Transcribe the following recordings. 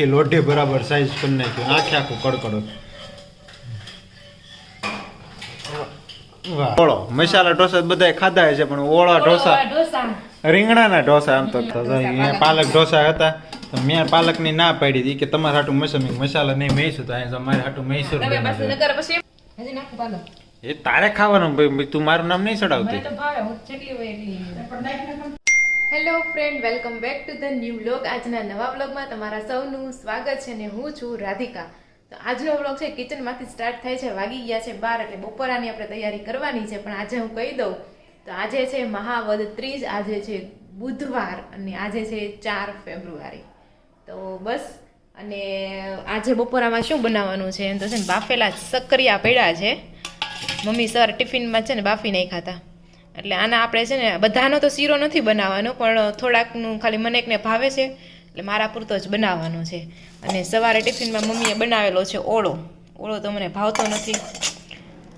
આખી લોઢી બરાબર સાઈઝ કરી નાખ્યું આખે આખું કડકડો. વાહ. ઓળો મસાલા ઢોસા બધાય ખાધા છે પણ ઓળા ઢોસા ઢોસા. રીંગણાના ઢોસા આમ તો પાલક ઢોસા હતા. તો મેં પાલકની ના પાડી હતી કે તમારે હાટું મસમી મસાલા નહીં મેસું તો અહીંયા મારે હાટું મૈસૂર એ તારે ખાવાનું ભાઈ તું મારું નામ નહીં ચડાવતી. Hello friend welcome back to the new vlog આજના નવા વ્લોગમાં તમારા સૌનું સ્વાગત છે ને હું છું રાધિકા. તો આજનો વ્લોગ છે કિચનમાંથી સ્ટાર્ટ થાય છે, વાગી ગયા છે બાર એટલે બપોરાની આપણે તૈયારી કરવાની છે, પણ આજે હું કહી દઉં, તો આજે છે મહાવદ ત્રીજ, આજે છે બુધવાર અને આજે છે ચાર ફેબ્રુઆરી. તો બસ, અને આજે બપોરામાં શું બનાવવાનું છે? એમ તો છે ને બાફેલા સક્કરિયા પડ્યા છે. મમ્મી સર ટિફિનમાં છે ને બાફી નહીં ખાતા એટલે આના આપણે છે ને, બધાનો તો શીરો નથી બનાવવાનો, પણ થોડાકનું ખાલી મને એકને ભાવે છે, એટલે મારા પૂરતો જ બનાવવાનો છે. અને સવારે ટિફિનમાં મમ્મીએ બનાવેલો છે ઓળો. ઓળો તો મને ભાવતો નથી.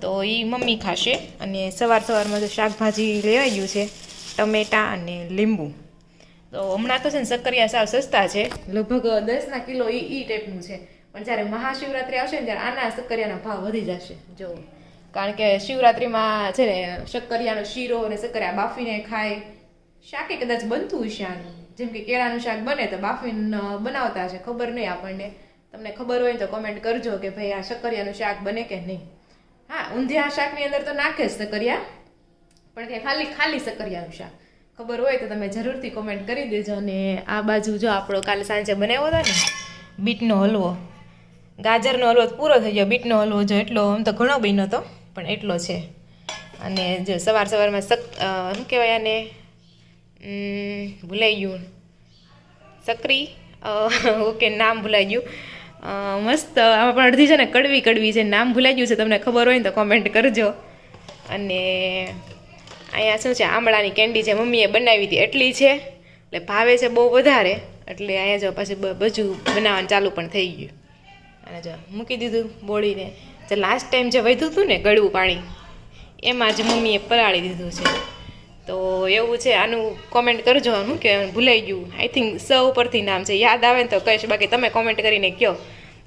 તો એ મમ્મી ખાશે અને સવાર સવારમાં તો શાકભાજી લેવાઈ ગયું છે, ટમેટાં અને લીંબુ. તો હમણાં તો છે ને સક્કરિયા સાવ સસ્તા છે, લગભગ દસના કિલો એ એ ટાઈપનું છે. પણ જ્યારે મહાશિવરાત્રિ આવશે ને, ત્યારે આના સક્કરિયાના ભાવ વધી જશે. જો કારણ કે શિવરાત્રિમાં છે ને શક્કરિયાનો શીરો અને શક્કરિયા બાફીને ખાય. શાકે કદાચ બનતું હશે આનું? જેમ કે કેળાનું શાક બને તો બાફીને બનાવતા છે ખબર નહીં આપણને. તમને ખબર હોય તો કોમેન્ટ કરજો કે ભાઈ આ શક્કરિયાનું શાક બને કે નહીં. હા ઊંધિયા શાકની અંદર તો નાખે જ શક્કરિયા, પણ કે ખાલી ખાલી શક્કરિયાનું શાક. ખબર હોય તો તમે જરૂરથી કોમેન્ટ કરી દેજો અને આ બાજુ જો આપણો કાલે સાંજે બનાવ્યો હતો ને, બીટનો હલવો. ગાજરનો હલવો પૂરો થઈ ગયો, બીટનો હલવો જો એટલો આમ તો ઘણો બન્યો હતો પણ એટલો છે. અને જો સવાર સવારમાં સક શું કહેવાય આને? ભૂલાઈ ગયું. સક્રી ઓકે, નામ ભૂલાઈ ગયું. મસ્ત, આમાં પણ અડધી છે ને, કડવી કડવી છે. નામ ભૂલાઈ ગયું છે. તમને ખબર હોય ને તો કોમેન્ટ કરજો. અને અહીંયા શું છે? આમળાની કેન્ડી છે મમ્મીએ બનાવી હતી એટલી છે. એટલે ભાવે છે બહુ વધારે. એટલે અહીંયા જો પાછું બધું બનાવવાનું ચાલુ પણ થઈ ગયું. અને જો મૂકી દીધું બોળીને. જે લાસ્ટ ટાઈમ જે વધ્યું હતું ને ગળવું પાણી, એમાં જ મમ્મીએ પલાળી દીધું છે. તો એવું છે, આનું કોમેન્ટ કરજો આનું, કે ભૂલાઈ ગયું. આઈ થિંક સ ઉપરથી નામ છે. યાદ આવે ને તો કહીશ, બાકી તમે કોમેન્ટ કરીને કહો.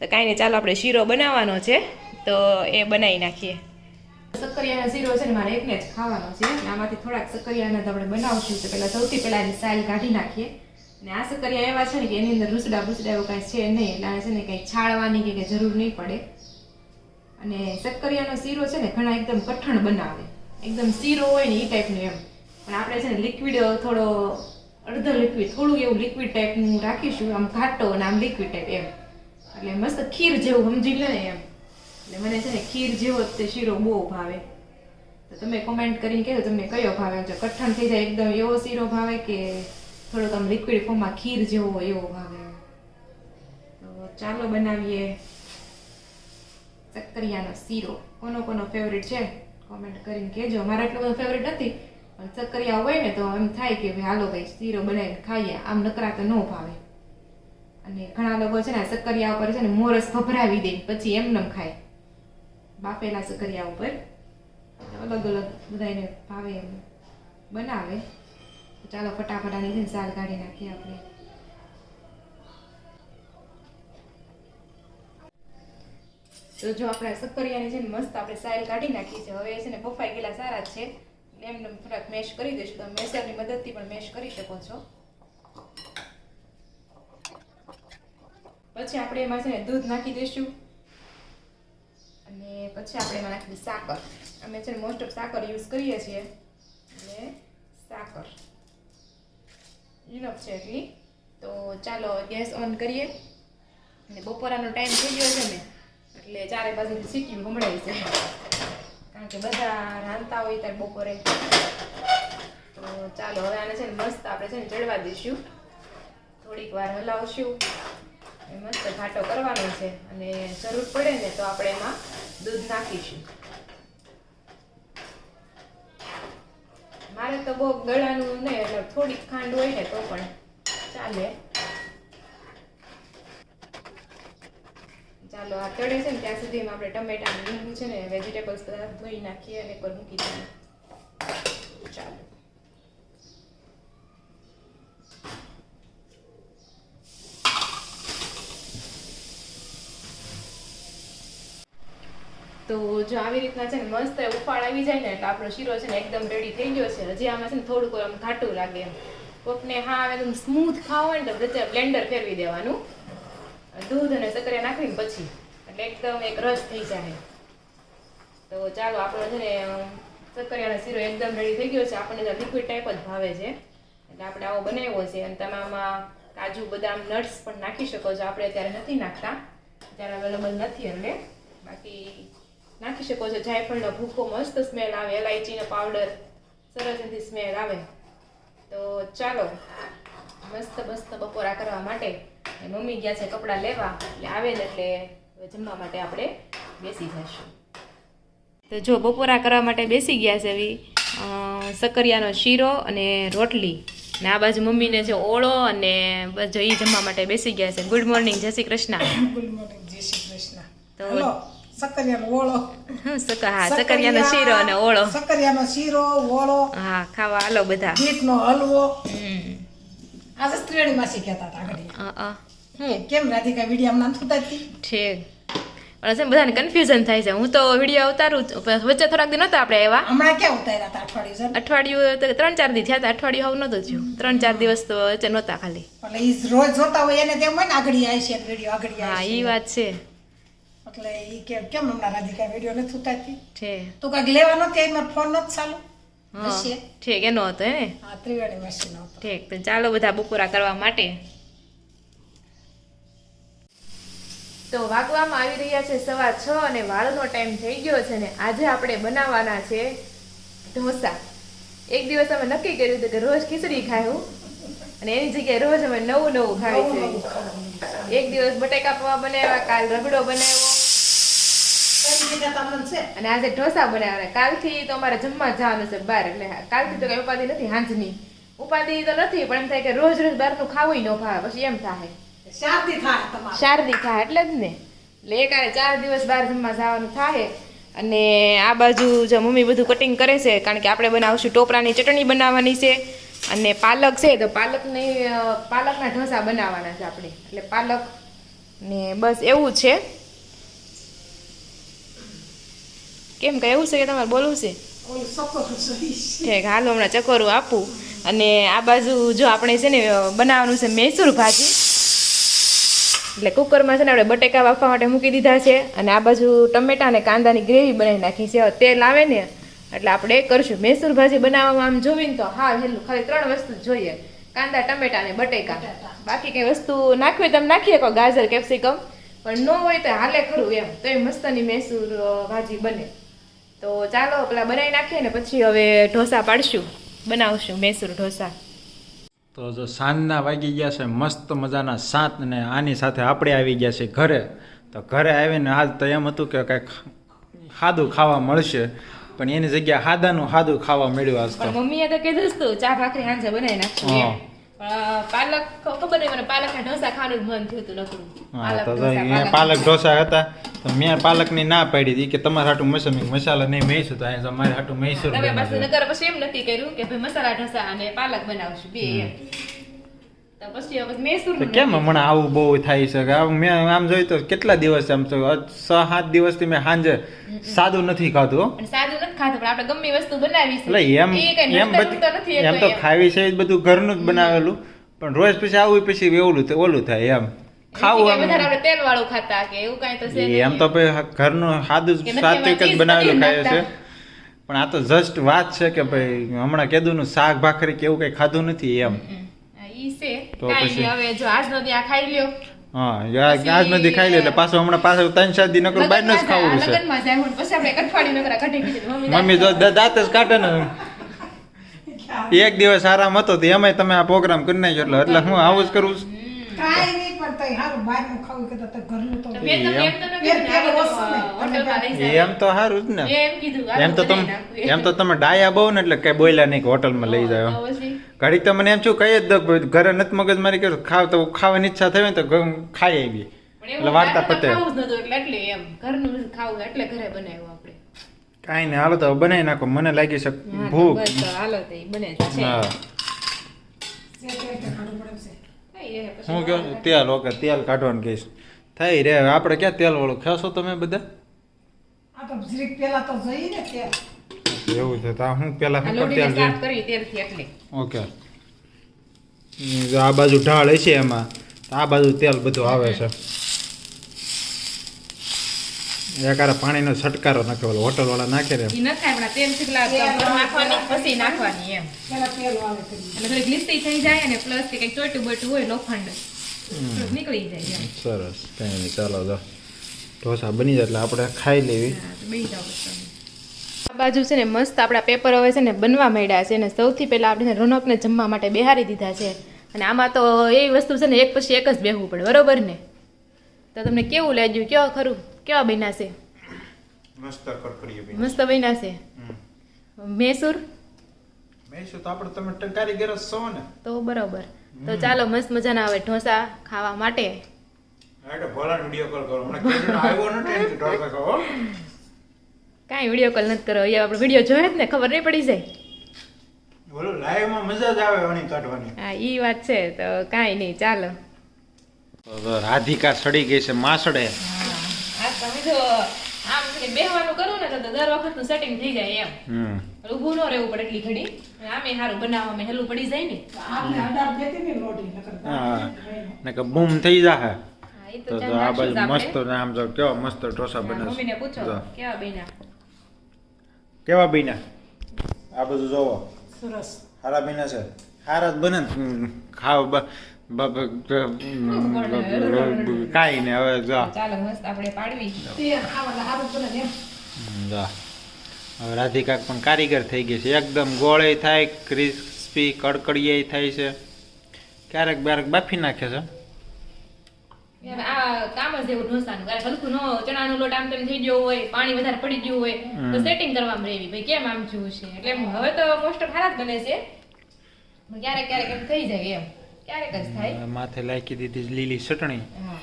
તો કાંઈ નહીં, ચાલો આપણે શીરો બનાવવાનો છે. તો એ બનાવી નાખીએ. સક્કરિયાનો શીરો છે ને, મારે એકને જ ખાવાનો છે. આમાંથી થોડાક સક્કરિયાના તો આપણે બનાવશું. તો પહેલાં સૌથી પહેલાં એની સાઈલ કાઢી નાખીએ. ને આ સક્કરિયા એવા છે ને કે એની અંદર રૂસડા બુસડા એવું કાંઈ છે નહીં. એટલે છે ને, કંઈ છાળવાની કે કંઈ જરૂર નહીં પડે. અને શક્કરિયાનો શીરો છે ને ઘણા એકદમ કઠણ બનાવે. એકદમ શીરો હોય ને એ ટાઈપનું એમ. પણ આપણે છે ને લિક્વિડ થોડો અડધો લિક્વિડ થોડું એવું લિક્વિડ ટાઈપનું રાખીશું. આમ ઘાટો અને આમ લિક્વિડ ટાઈપ એમ. એટલે મસ્ત ખીર જેવું સમજી લે ને એમ. એટલે મને છે ને ખીર જેવો જ તે શીરો બહુ ભાવે. તો તમે કોમેન્ટ કરીને કહેજો તમને કયો ભાવે. જો કઠણ થઈ જાય એકદમ એવો શીરો ભાવે કે થોડોક આમ લિક્વિડ ફોર્મમાં ખીર જેવો એવો ભાવે. તો ચાલો બનાવીએ. સક્કરિયાનો શીરો. કોનો કોનો ફેવરેટ છે? કોમેન્ટ કરીને કહેજો. મારા એટલો બધો ફેવરેટ નથી, પણ સક્કરિયા હોય ને તો એમ થાય કે ભાઈ, હાલો ભાઈ, શીરો બનાવીને ખાઈએ. આમ નકરા તો ન ભાવે. અને ઘણા લોકો છે ને સક્કરિયા ઉપર છે ને મોરસ ભભરાવી દે, પછી એમનેમ ખાય. બાફેલા સક્કરિયા ઉપર. અલગ અલગ બધાને ભાવે એમ બનાવે. ચાલો ફટાફટ આની સાલ કાઢી નાખીએ આપણે. તો જો આપણે સક્કરિયાની છે ને મસ્ત આપણે સાઈલ કાઢી નાખી છે, હવે છે ને બફાઈ ગયેલા સારા જ છે. એમને થોડાક મેશ કરી દઈશું, તમે મેસરની મદદથી પણ મેશ કરી શકો છો. પછી આપણે એમાં છે ને દૂધ નાખી દઈશું. અને પછી આપણે એમાં નાખી સાકર. અમે છે ને મોસ્ટ ઓફ સાકર યુઝ કરીએ છીએ. એટલે સાકર. ઇનફ છે એટલી. તો ચાલો ગેસ ઓન કરીએ. અને બપોરાનો ટાઈમ થઈ ગયો છે ને. એટલે ચારે બાજુ સીટીયું સંભળાય છે. કારણ કે બધા રાંધતા હોય ત્યારે બપોરે. તો ચાલો, હવે આને છે ને મસ્ત આપણે છે ને ચડવા દઈશું. થોડીક વાર હલાવશું. મસ્ત ઘાટો કરવાનો છે અને જરૂર પડે ને તો આપણે એમાં દૂધ નાખીશું. મારે તો બહુ ગળાનું નહીં, એટલે થોડીક ખાંડ હોય ને તો પણ ચાલે. ચાલો, આ છે ને, ત્યાં સુધીમાં આપણે ટમેટા લીંબુ છે ને, વેજીટેબલ્સ બધા ધોઈ નાખીએ અને પર મૂકી દઈએ. ચાલો. તો જો આવી રીતના છે ને, મસ્ત ઉફાળ આવી જાય ને, એટલે આપણો શીરો છે ને એકદમ રેડી થઈ ગયો છે. હજી આમાં છે ને થોડુંક આમ ઘાટું લાગે કોકને હા આવે સ્મૂથ ખાવ હોય ને, તો બ્લેન્ડર ફેરવી દેવાનું. દૂધ અને સક્કરિયા નાખીને પછી એટલે એકદમ એક રસ થઈ જાય. તો ચાલો આપણો છે ને સક્કરિયાનો શીરો એકદમ રેડી થઈ ગયો છે. આપણને લિક્વિડ ટાઈપ જ ભાવે છે. એટલે આપણે આવો બનાવ્યો છે. અને તમે કાજુ, બદામ નટ્સ પણ નાખી શકો છો. આપણે અત્યારે નથી નાખતા. અત્યારે અવેલેબલ નથી એટલે. બાકી નાખી શકો છો. જાયફળનો ભૂકો મસ્ત સ્મેલ આવે. એલાયચીનો પાવડર સરસ એથી સ્મેલ આવે. તો ચાલો મસ્ત મસ્ત બપોરા કરવા માટે મમ્મી ગયા છે કપડાં લેવા એટલે આવે ને એટલે જમવા માટે આપણે બેસી જઈશું. તો જો બપોરા કરવા માટે બેસી ગયા છે એવી સકરિયાનો શીરો અને રોટલી. ને આ બાજુ મમ્મીને છે ઓળો અને બસ જો જમવા માટે બેસી ગયા છે. ગુડ મોર્નિંગ જય શ્રી કૃષ્ણ. ગુડ મોર્નિંગ જય શ્રી કૃષ્ણ. તો- ઓળો. હા સક્કરિયાનો શીરો અને ઓળો. શીરો ઓળો. હા ખાવા હાલો બધા. બીટનો હલવો. આજે માસી કહેતા હતા આગળ. કેમ રાધિકા વીડિયો નામ થતા ઠીક. છે બધાને કન્ફ્યુઝન થાય છે. હું તો વીડિયો ઉતારું. વચ્ચે થોડાક દિન નહોતા આપણે એવા. હમણાં ક્યાં ઉતાર્યા હતા અઠવાડિયું અઠવાડિયું તો ત્રણ ચાર દિવસ થયા હતા અઠવાડિયું આવું નતું થયું. ત્રણ ચાર દિવસ તો વચ્ચે નહોતા ખાલી. એટલે ઈ રોજ જોતા હોય એને તેમ હોય ને આગળ આવી છે વીડિયો આગળ હા એ વાત છે. એટલે ઈ કે કેમ હમણાં રાધિકા વીડિયો નથી ઉતારતી? છે તું કાંઈક લેવા નહોતી એમાં મારો ફોન નથી ચાલુ? ઠીક એનો હતો હે ને? હા ત્રિવેણી મશીન હતો. ઠીક તો ચાલો બધા બપોરા કરવા માટે. તો વાગવામાં આવી રહ્યા છે સવા છ અને વાળનો ટાઈમ થઈ ગયો છે ને આજે આપણે બનાવવાના છે ઢોસા. એક દિવસ અમે નક્કી કર્યું હતું કે રોજ ખીચડી ખાયું અને એની જગ્યાએ રોજ અમે નવું નવું ખાવી છે. એક દિવસ બટેકા પૌવા બનાવ્યા કાલ રગડો બનાવ્યો. અને આજે ઢોસા બનાવ્યા કાલથી તો અમારે જમવા જવાનું છે બહાર એટલે કાલથી તો કઈ ઉપાધિ નથી હાંજની. ઉપાધિ તો નથી પણ એમ થાય કે રોજ રોજ બહારનું ખાવું ન ભાવે પછી એમ થાય. શાંતિ થાય તમારે. શારદી થાય એટલે જ ને. એટલે એક ચાર દિવસ બહાર જમવા જવાનું થાય અને આ બાજુ જો મમ્મી બધું કટિંગ કરે છે કારણ કે આપણે બનાવશું ટોપરાની ચટણી બનાવવાની છે અને પાલક છે તો પાલકની પાલકના ઢોસા બનાવવાના છે આપણે. એટલે પાલક ને બસ એવું છે. કેમ કે એવું છે કે તમારે બોલવું છે? કે ઠીક હાલો હમણાં ચકોરું આપું. અને આ બાજુ જો આપણે છે ને બનાવવાનું છે મૈસૂર ભાજી. એટલે કુકરમાં છે ને આપણે બટેકા બાફવા માટે મૂકી દીધા છે અને આ બાજુ ટમેટા અને કાંદાની ગ્રેવી બનાવી નાખી છે. તેલ આવે ને એટલે આપણે કરશું. મૈસૂર ભાજી બનાવવામાં આમ જોઈને તો હા, હેલું, ખાલી ત્રણ વસ્તુ જોઈએ. કાંદા, ટમેટા અને બટેકા. બાકી કઈ વસ્તુ નાખવી તમે નાખીએ કહો ગાજર, કેપ્સિકમ. પણ ન હોય તો હાલે ખરું એમ. તો એ મસ્તની મૈસૂર ભાજી બને. તો ચાલો, પેલા બનાવી નાખીએ ને પછી હવે ઢોસા પાડશું. બનાવશું મૈસૂર ઢોસા. તો જો સાંજના વાગી ગયા છે મસ્ત મજાના સાત ને આની સાથે આપણે આવી ગયા છે ઘરે. તો ઘરે આવીને આજ તો એમ હતું કે કંઈક સાદું ખાવા મળશે પણ એની જગ્યાએ હાદાનું સાદું ખાવા મળ્યું આજ તો. મમ્મીએ તો કીધું ચા ભાખરી સાંજે બનાવી નાખશું પાલક ખબર નહીં મને પાલકના ઢોસા ખાવાનું મન થયું હતું નકરું. પાલક ઢોસા હતા. તો મેં પાલકની ના પાડી હતી કે તમારા હાટું મસમી મસાલા નહીં મહીશું તો અહીંયા મારે હાટું મૈસુર તમે પાછું નકર પછી એમ નક્કી કર્યું કે ભાઈ મસાલા ઢોસા અને પાલક બનાવશું બે એમ. તો પછી હવે મૈસૂર કેમ હમણાં આવું બહુ થાય છે કે આમ મેં આમ જોયું તો કેટલા દિવસ આમ તો છ સાત દિવસથી મેં સાંજે સાદું નથી ખાધું. સાદું નથી ખાતું પણ આપણે ગમે વસ્તુ બનાવી એટલે એમ એમ બધું નથી એમ તો ખાવી છે એ બધું ઘરનું જ બનાવેલું પણ રોજ પછી આવું પછી ઓલું થ- ઓલું થાય એમ. ખાવું નથી આમ આપણે તેલ વાળું ખાતા કે એવું કાંઈ તો છે એમ તો ભાઈ ઘરનું સાદું સાત્વિક જ બનાવેલું ખાય છે. પણ આ તો જસ્ટ વાત છે કે ભાઈ હમણાં કીધું નું શાક ભાખરી કે એવું કઈ ખાધું નથી એમ. ઈ છે. તો પછી- હવે જો આ ખાઈ લ્યો. હા આજ નથી ખાઈ લે એટલે પાછું હમણાં પાછું ત્રણ ચાર દી નકરું બહાર જ ખાવું છે લગનમાં જાય હું પછી આપણે એક અઠવાડિયું નકરા કીધું મમ્મી મમ્મી જો દાંત જ કાઢે ને. એક દિવસ આરામ હતો તો એમાંય તમે આ પ્રોગ્રામ કરી નાખ્યો એટલે એટલે હું આવું જ કરું છું. કાંઈ નહીં પણ તઈ હારું બહારનું ખાવું કરતા તો ઘરનું તો મેં તમને એમ તો ન કીધું. એમ તો જ ને. એમ કીધું, એમ તો તમે એમ તો તમે ડાયા બહુ ને એટલે કઈ બોલ્યા નહીં કે હોટલમાં લઈ જાય તો ઘડીક તો મને એમ છું કઈ જ દઉં ઘરે નથી મગજ મારી કે ખાવ તો ખાવાની ઈચ્છા થઈ હોય ને તો ખાઈ આવી એટલે વાર્તા પતે. એટલે એમ ઘરનું ખાવું એટલે ઘરે બનાવ્યું આપણે. કાંઈ નહીં હાલો તો હવે બનાવી નાખો. મને લાગી છે ભૂખ હાલો તો બને છે હા જે તે રીતે ખાવું પડે છે. થઈ રહે પછી હું કહું તેલ ઓકે તેલ કાઢવાનું કહીશ. થઈ રે આપણે ક્યાં તેલ વાળું? ખાશો તમે બધા? આ તો જરીક પહેલા તો જઈ ને ત્યાં એવું છે. તો હું પેલા તેલ સાફ કરી તેલથી એટલે. ઓકે. જો આ બાજુ ઢાળ હશે એમાં તો આ બાજુ તેલ બધું આવે છે. એકારે પાણીનો છટકારો નાખે ઓલો હોટલ વાળા નાખે રે ઈ નખાય તેલ છીકલા નાખવાની પછી નાખવાની. એમ. પેલા તેલ આવે એટલે લીસી થઈ જાય અને પ્લસ કે કંઈક ચોટું બટું હોય લોખંડ. નીકળી જાય સરસ. કંઈ નહીં ચાલો જો. ઢોસા બની જાય એટલે આપણે ખાઈ લેવી. બની તમે. આ બાજુ છે ને મસ્ત આપણા પેપર હવે છે ને બનવા માંડ્યા છે અને સૌથી પહેલા આપણે રોનકને જમવા માટે બેહારી દીધા છે. અને આમાં તો એવી વસ્તુ છે ને એક પછી એક જ બેહવું પડે બરોબર ને? તો તમને કેવું લાગ્યું? કેવા ખરું? કેવા બન્યા છે? મસ્ત બન્યા છે? મેસૂર? મેં તો આપણે તમે કારીગર જ છો ને. તો બરોબર. તો ચાલો મસ્ત મજાના આવે ઢોસા ખાવા માટે. ભલા વીડિયો કોલ કરો. મને આવ્યો નથી કાંઈ વીડિયો કોલ નથી કરો અહીંયા આપણે વીડિયો જોઈએ જ ને ખબર નહીં પડી જાય. બોલો લાઈવમાં મજા જ આવે વણી કાઢવાની. હા એ વાત છે તો કાંઈ નહીં ચાલો. રાધિકા સડી ગઈ છે માસડે. હા તમે જો આમ બેહવાનું કરું ને તો દર વખતનું સેટિંગ થઈ જાય એમ. હમ. ઊભું ન રહેવું પડે એટલી ઘડી. અને આમે સારું બનાવવામાં હેલું પડી જાય ને. આપણે અડાર દેતી ને લોટી નકર હા. ને કે બૂમ થઈ જાહે. હા, તો તો આ બાજુ મસ્ત આમ જો કેવો મસ્ત ઢોસા. બને મમ્મીને પૂછો કેવા બન્યા? કેવા બીના? આ બધું જોવો. સરસ. હારા બીના છે. હારા જ બને ખાવ કાંઈ ને હવે જો. ચાલો મસ્ત આપણે પાડવી. હવે રાધિકા પણ કારીગર થઈ ગઈ છે. એકદમ ગોળે થાય ક્રિસ્પી કડકડીએ થાય છે. ક્યારેક બારેક બાફી નાખે છે. આ કામ જ એવું ઢોસાનું કારણ હલકું ન ચણાનો લોટ આમ તેમ થઈ ગયો હોય પાણી વધારે પડી ગયું હોય તો સેટિંગ કરવામાં રહેવી. ભાઈ કેમ આમ જેવું છે? એટલે હવે તો મોસ્ટ ઓફ હારા જ બને છે. ક્યારેક ક્યારેક એમ થઈ જાય એમ. ક્યારેક જ થાય. માથે લાખી દીધી લીલી ચટણી.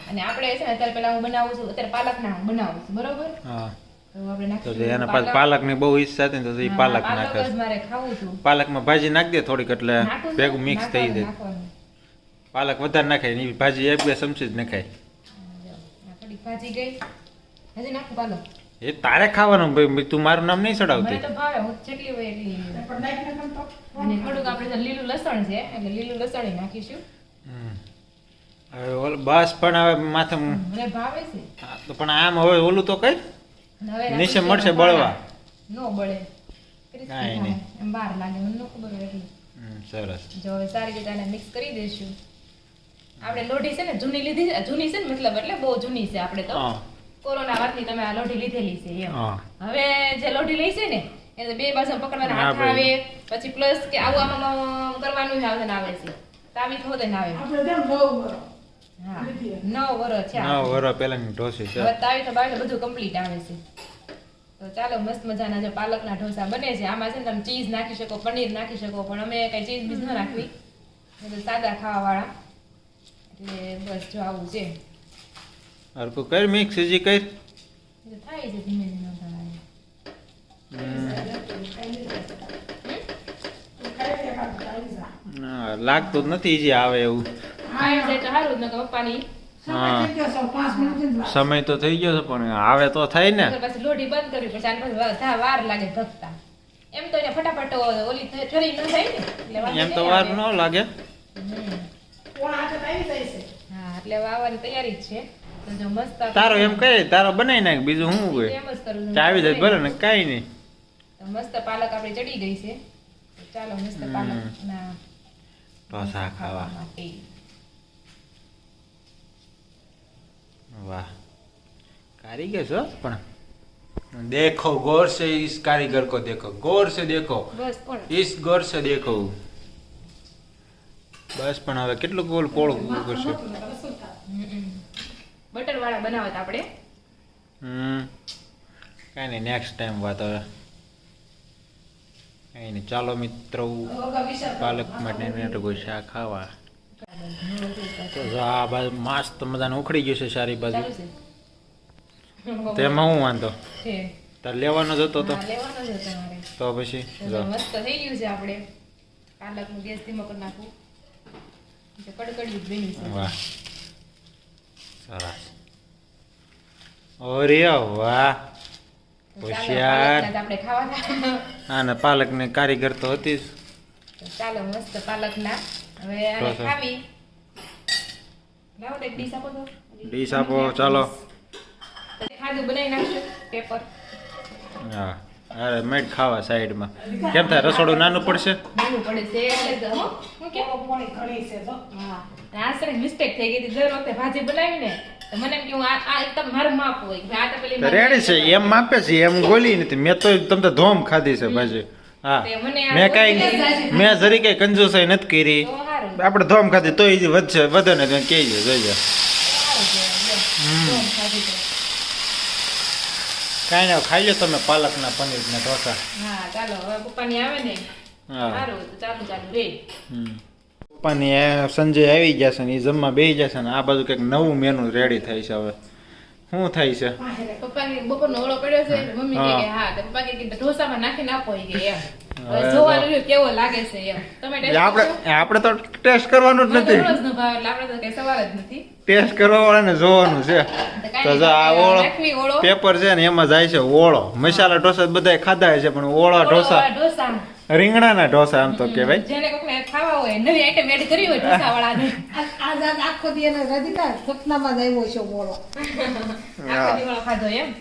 અને આપણે છે ને અત્યારે પેલા હું બનાવું છું અત્યારે પાલકના હું બનાવું છું બરોબર? હા. તો પાલક. ની બહુ ઈચ્છા હતી તો એ પાલક પાલક નાખે પાલક પાલકમાં ભાજી નાખી દે થોડીક એટલે ભેગું મિક્સ થઈ જાય. પાલક વધારે નાખાય ને ભાજી એક બે ચમચી જ નખાય. જો, આ થોડીક ભાજી ગઈ. હજી નાખું પાલક. એ તારે ખાવાનું ભાઈ તું મારું નામ નહીં ચડાવતી તો ભાવે હું જેટલી હોય એટલી. પણ નાખી નાખો તો. અને થોડુંક આપણે લીલું લસણ છે એટલે લીલું લસણ નાખીશું. હવે ઓલ બસ પણ હવે માથે મને ભાવે છે. તો પણ આમ હવે ઓલું તો કઈ? નીચે મળશે બળવા. નો બળે. કાંઈ નહીં. બહાર લાગે મને ખબર સરસ. જો હવે સારી રીતે આને મિક્સ કરી દઈશું. આપણે લોઢી છે ને જૂની લીધી છે જૂની છે ને મતલબ એટલે બહુ જૂની છે આપણે તો. કોરોના વાતની તમે આ લોઢી લીધેલી છે એમ. હવે જે લોઢી લઈ છે ને એ બે બાજુ પકડવાના હાથ આવે પછી પ્લસ કે આવું આમાં કરવાનું આવે ને આવે છે. તાવી તો હોતે ને આવે. નવ વરસ છે ના ઢોસી છે. હવે તાવી તો બાવી બધું કમ્પ્લીટ આવે છે. તો ચાલો મસ્ત મજાના જે પાલકના ઢોસા બને છે. આમાં છે ને તમે ચીઝ નાખી શકો પનીર નાખી શકો પણ અમે કઈ ચીઝ બીજ ન નાખવી સાદા ખાવા વાળા એટલે બસ જો આવું છે. હરકું કર મિક્સ હજી કર. એટલે થાય છે ધીમે ધીમે તમારે લાગતું જ નથી જે આવે એવું. સમય તો થઈ ગયો છે પણ આવે તો થાય ને. પછી લોઢી બંધ કરવી પછી વાર લાગે ધકતા. એમ તો ફટાફટ ઓલી ઠરી ન થાય ને એમ તો વાર ન લાગે. હા એટલે વાવવાની તૈયારી જ છે. તો જો તારો એમ કહે તારો બનાવી નાખ બીજું હું હોય? ચાવી જાય ભલે ને કાંઈ નહીં. મસ્ત પાલક આપણી ચડી ગઈ છે. ચાલો મસ્ત પાલક ખાવા. વાહ. કારીગર છો પણ. દેખો ગોર સે इस कारीगर को देखो गौर से देखो બસ પણ. इस गौर से દેખો. બસ પણ હવે કેટલું ગોળ કોળ કરશે? બટર વાળા બનાવત આપણે. હમ. કાંઈ નહીં નેક્સ્ટ ટાઈમ વાત હવે. કાંઈ નહીં ચાલો મિત્રો. પાલક માટે કોઈ શાક ખાવા. તો જો આ બાજુ મસ્ત મજાનું ઉખડી ગયું છે સારી બાજુ. તેમાં હું વાંધો? તાર લેવાનો જ હતો તો? તો પછી મસ્ત થઈ ગયું છે આપણે. પાલકનું ગેસ ધીમો કરી નાખું. કડકડિયું જ બન્યું છે. વાહ. સરસ. વાહ. હોશિયાર. આપણે ખાવાના. હા ને કારીગર તો હતી જ. ચાલો મસ્ત પાલકના. હવે આને ખાવી. લાવો એક ડીશ આપો તો. ડીશ આપો ચાલો. ખાધું બનાવી નાખશું પેપર હા. અરે મેડ ખાવા સાઈડમાં. કેમ થાય? રસોડું નાનું પડશે? નાનું પડે છે એટલે તો હું કેમ પોણી ઘણી છે તો હા આ સર મિસ્ટેક થઈ ગઈ હતી. દર વખતે ભાજી બનાવીને તો મને એમ કે હું આ આ એકદમ મારું માપ હોય કે આ તો પેલી રેડી છે. એમ માપે છે એમ ગોલી નથી. મેં તો તમને ધોમ ખાધી છે ભાજી. હા. મેં કાંઈ મેં જરી કઈ કંજુસાઈ નથી કરી. આપણે ધોમ ખાધી તો વધશે વધે ને કે જોઈએ. જોઈએ. સારું કહેવાય, લો. તો ભાજી તો. કાંઈ ના ખાઈ લો તમે પાલકના પનીરના ઢોસા. હા ચાલો હવે પપ્પાની આવે ને. સારું ચાલુ ચાલુ રે. પપ્પાની સંજય આવી ગયા છે ને એ જમવા બેસી જશે ને આ બાજુ કંઈક નવું મેનુ રેડી થાય છે હવે. શું થાય છે? પપ્પા કે બપોરનો ઓળો પડ્યો છે મમ્મી કે હા. પપ્પા કે ઢોસામાં નાખીને આપો એ કે એમ. જોવાનું કેવો લાગે છે એમ. તમે આપણે આપણે તો ટેસ્ટ કરવાનું જ નથી. રોજ ન ભાવે એટલે આપણે તો કઈ સવાલ જ નથી. ટેસ્ટ કરવા વાળાને જોવાનું છે. તો જો આ ઓળો પેપર છે ને એમાં જાય છે ઓળો. મસાલા ઢોસા બધા ખાધા છે પણ ઓળો ઢોસા રીંગણાના ઢોસા આમ તો કહેવાય. જેને કોકને ખાવા હોય નવી આઈટમ એડ કરી હોય ઢોસાવાળાને. આ- આજ આજ આખો દી એને રાધિકા સપનામાં જ આવ્યો છે ઓળો. આખો દી ઓળો ખાધો એમ?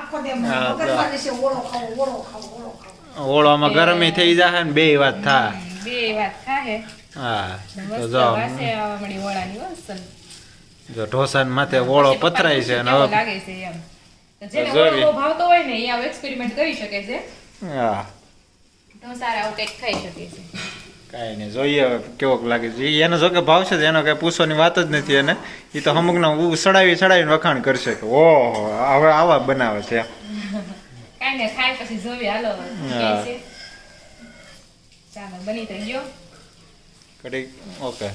આખો દી મગજમાં રહેશે ઓળો ખાવો ઓળો ખાવો ઓળો ખાવો. ઓળોમાં ગરમી થઈ જાય ને બે વાત થાય. બે વાત થાય હા તો જો. જો ઢોસા માથે ઓળો પથરાય છે અને હવે લાગે છે એમ. જેને ઓળો ભાવતો હોય ને એ આવો એક્સપેરિમેન્ટ કરી શકે છે. હા. ઢોસા આવું કંઈક ખાઈ શકે છે. કાંઈ નહીં જોઈએ હવે કેવોક લાગે છે. એનો જો કે ભાવ છે તો એનો કંઈ પૂછવાની વાત જ નથી એને. એ તો અમુકના સડાવી સડાવીને વખાણ કરશે કે ઓહો હવે આવા બનાવે છે. કાંઈ ને ખાય પછી જોવી હાલો ચાલો બની તો ગયો કડી ઓકે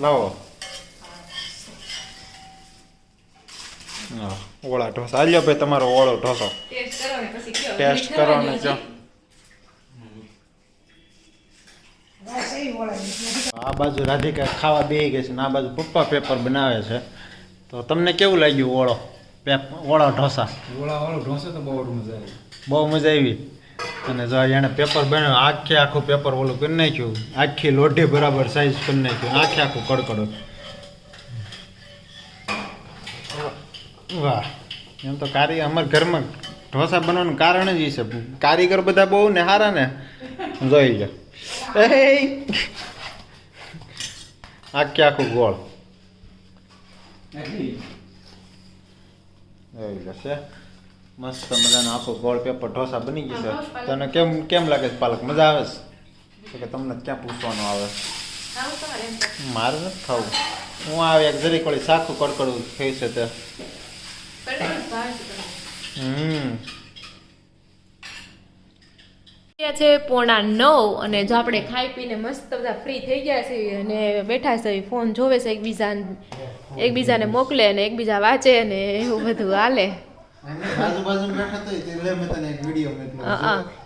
લાવો હા ઓળા ઢોસા લ્યો ભાઈ તમારો ઓળો ઢોસો ટેસ્ટ કરો ને જો આ બાજુ રાધિકા ખાવા બેહી ગઈ છે ને આ બાજુ પપ્પા પેપર બનાવે છે તો તમને કેવું લાગ્યું ઓળો? ઓળો ઢોસા? ઓળા ઓળો ઢોસા તો બહુ મજા આવી. બહુ મજા આવી. અને જો એણે પેપર બન્યો આખે આખું પેપર ઓલું કરી નાખ્યું. આખી લોઢી બરાબર સાઈઝ કરી નાખ્યું. આખે આખું કડકડો. વાહ. એમ તો કારીગર અમારા ઘરમાં ઢોસા બનવાનું કારણ જ છે. કારીગર બધા બહુ ને સારા ને. જોઈ લો. આખે આખું ગોળ. જોઈ લો છે મસ્ત મજાનો આખો ગોળ પેપર ઢોસા બની ગયો છે. તને કેમ કેમ લાગે છે પાલક? મજા આવે છે? કે તમને ક્યાં પૂછવાનું આવે. મારે નથી ખાવું. હું આવે એક જરીક વળી સાખું કડકડું થઈ છે તે. હમ. છે પોણા નવ અને જો આપણે ખાઈ પીને મસ્ત બધા ફ્રી થઈ ગયા છે અને બેઠા છે ફોન જોવે છે એકબીજા એકબીજાને મોકલે અને એકબીજા વાંચે અને એવું બધું હાલે.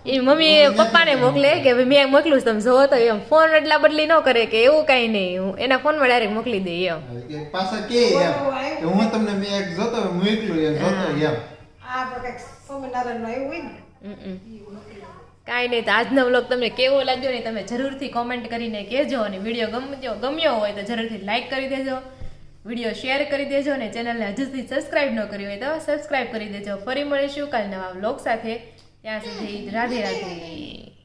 એ મમ્મી પપ્પાને મોકલે કે ભાઈ મેં મોકલું છું તમે જોવો તો એમ. ફોન એટલા બદલી ન કરે કે એવું કાંઈ નહીં. હું એના ફોનમાં ડાયરેક્ટ મોકલી દઈ એમ. પાછા કે હું તમને મેં એક જોતો મોકલું એમ જોતો એમ. આ તો કંઈક સ્વામિનારાયણનું આવ્યું હોય ને. હમ. કાંઈ નહીં તો આજનો વ્લોગ તમને કેવો લાગ્યો ને તમે જરૂરથી કોમેન્ટ કરીને કહેજો અને વીડિયો ગમજો, ગમ્યો હોય તો જરૂરથી લાઇક કરી દેજો વીડિયો શેર કરી દેજો અને ચેનલને હજુ સુધી સબસ્ક્રાઇબ ન કરી હોય તો સબસ્ક્રાઇબ કરી દેજો. ફરી મળીશું કાલ નવા વ્લોગ સાથે. ત્યાં સુધી રાધે રાધે.